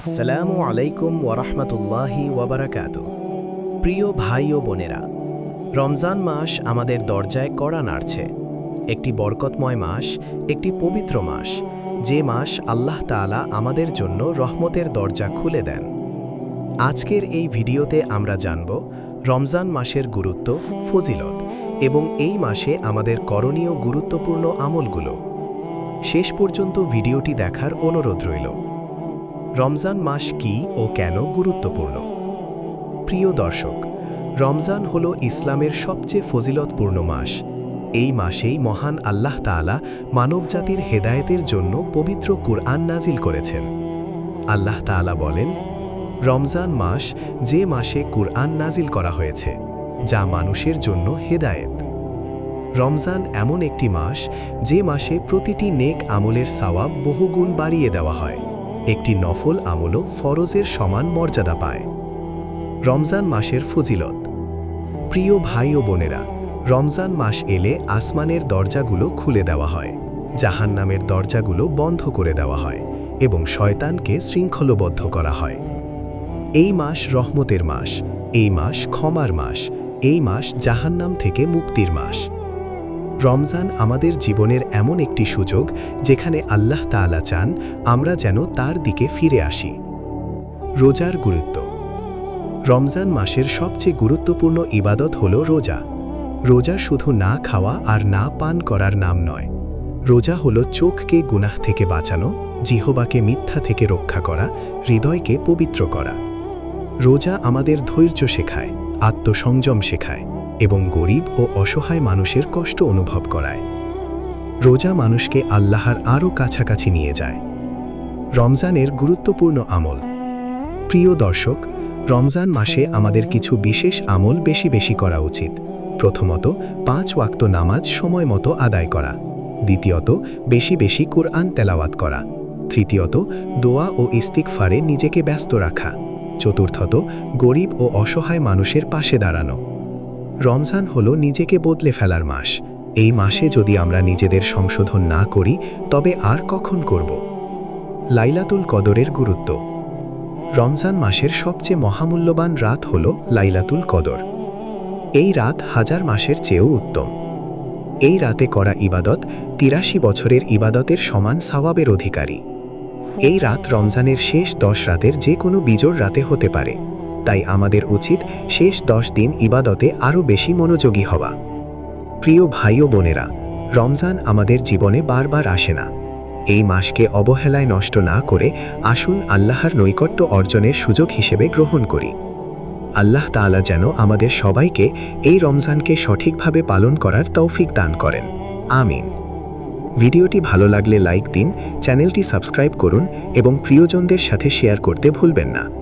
আসসালামু আলাইকুম ওরহমতুল্লাহি ওয়াবারাকাত প্রিয় ভাই ও বোনেরা, রমজান মাস আমাদের দরজায় কড়া নাড়ছে। একটি বরকতময় মাস, একটি পবিত্র মাস, যে মাস আল্লাহ তাআলা আমাদের জন্য রহমতের দরজা খুলে দেন। আজকের এই ভিডিওতে আমরা জানব রমজান মাসের গুরুত্ব, ফজিলত এবং এই মাসে আমাদের করণীয় গুরুত্বপূর্ণ আমলগুলো। শেষ পর্যন্ত ভিডিওটি দেখার অনুরোধ রইল। রমজান মাস কি ও কেন গুরুত্বপূর্ণ? প্রিয় দর্শক, রমজান হল ইসলামের সবচেয়ে ফজিলতপূর্ণ মাস। এই মাসেই মহান আল্লাহ তাআলা মানবজাতির হেদায়েতের জন্য পবিত্র কুরআন নাজিল করেছেন। আল্লাহ তাআলা বলেন, রমজান মাস যে মাসে কুরআন নাজিল করা হয়েছে, যা মানুষের জন্য হেদায়েত। রমজান এমন একটি মাস যে মাসে প্রতিটি নেক আমলের সওয়াব বহুগুণ বাড়িয়ে দেওয়া হয়। একটি নফল আমলও ফরজের সমান মর্যাদা পায়। রমজান মাসের ফজিলত। প্রিয় ভাই ও বোনেরা, রমজান মাস এলে আসমানের দরজাগুলো খুলে দেওয়া হয়, জাহান্নামের দরজাগুলো বন্ধ করে দেওয়া হয় এবং শয়তানকে শৃঙ্খলবদ্ধ করা হয়। এই মাস রহমতের মাস, এই মাস ক্ষমার মাস, এই মাস জাহান্নাম থেকে মুক্তির মাস। রমজান আমাদের জীবনের এমন একটি সুযোগ যেখানে আল্লাহ তাআলা চান আমরা যেন তার দিকে ফিরে আসি। রোজার গুরুত্ব। রমজান মাসের সবচেয়ে গুরুত্বপূর্ণ ইবাদত হল রোজা। রোজা শুধু না খাওয়া আর না পান করার নাম নয়। রোজা হল চোখকে গুনাহ থেকে বাঁচানো, জিহবাকে মিথ্যা থেকে রক্ষা করা, হৃদয়কে পবিত্র করা। রোজা আমাদের ধৈর্য শেখায়, আত্মসংযম শেখায়। এবং গরিব ও অসহায় মানুষের কষ্ট অনুভব করায়। রোজা মানুষকে আল্লাহর আরও কাছাকাছি নিয়ে যায়। রমজানের গুরুত্বপূর্ণ আমল। প্রিয় দর্শক, রমজান মাসে আমাদের কিছু বিশেষ আমল বেশি বেশি করা উচিত। প্রথমত, পাঁচ ওয়াক্ত নামাজ সময় মতো আদায় করা। দ্বিতীয়ত, বেশি বেশি কোরআন তেলাওয়াত করা। তৃতীয়ত, দোয়া ও ইস্তিকফারে নিজেকে ব্যস্ত রাখা। চতুর্থত, গরিব ও অসহায় মানুষের পাশে দাঁড়ানো। রমজান হল নিজেকে বদলে ফেলার মাস। এই মাসে যদি আমরা নিজেদের সংশোধন না করি, তবে আর কখন করব? লাইলাতুল কদরের গুরুত্ব। রমজান মাসের সবচেয়ে মহামূল্যবান রাত হল লাইলাতুল কদর। এই রাত হাজার মাসের চেয়েও উত্তম। এই রাতে করা ইবাদত তিরাশি বছরের ইবাদতের সমান সওয়াবের অধিকারী। এই রাত রমজানের শেষ দশ রাতের যে কোনো বিজোড় রাতে হতে পারে। তাই আমাদের উচিত শেষ দশ দিন ইবাদতে আরও বেশি মনোযোগী হওয়া। প্রিয় ভাই ও বোনেরা, রমজান আমাদের জীবনে বারবার আসে না। এই মাসকে অবহেলায় নষ্ট না করে আসুন আল্লাহর নৈকট্য অর্জনের সুযোগ হিসেবে গ্রহণ করি। আল্লাহ তাআলা যেন আমাদের সবাইকে এই রমজানকে সঠিকভাবে পালন করার তৌফিক দান করেন। আমিন। ভিডিওটি ভালো লাগলে লাইক দিন, চ্যানেলটি সাবস্ক্রাইব করুন এবং প্রিয়জনদের সাথে শেয়ার করতে ভুলবেন না।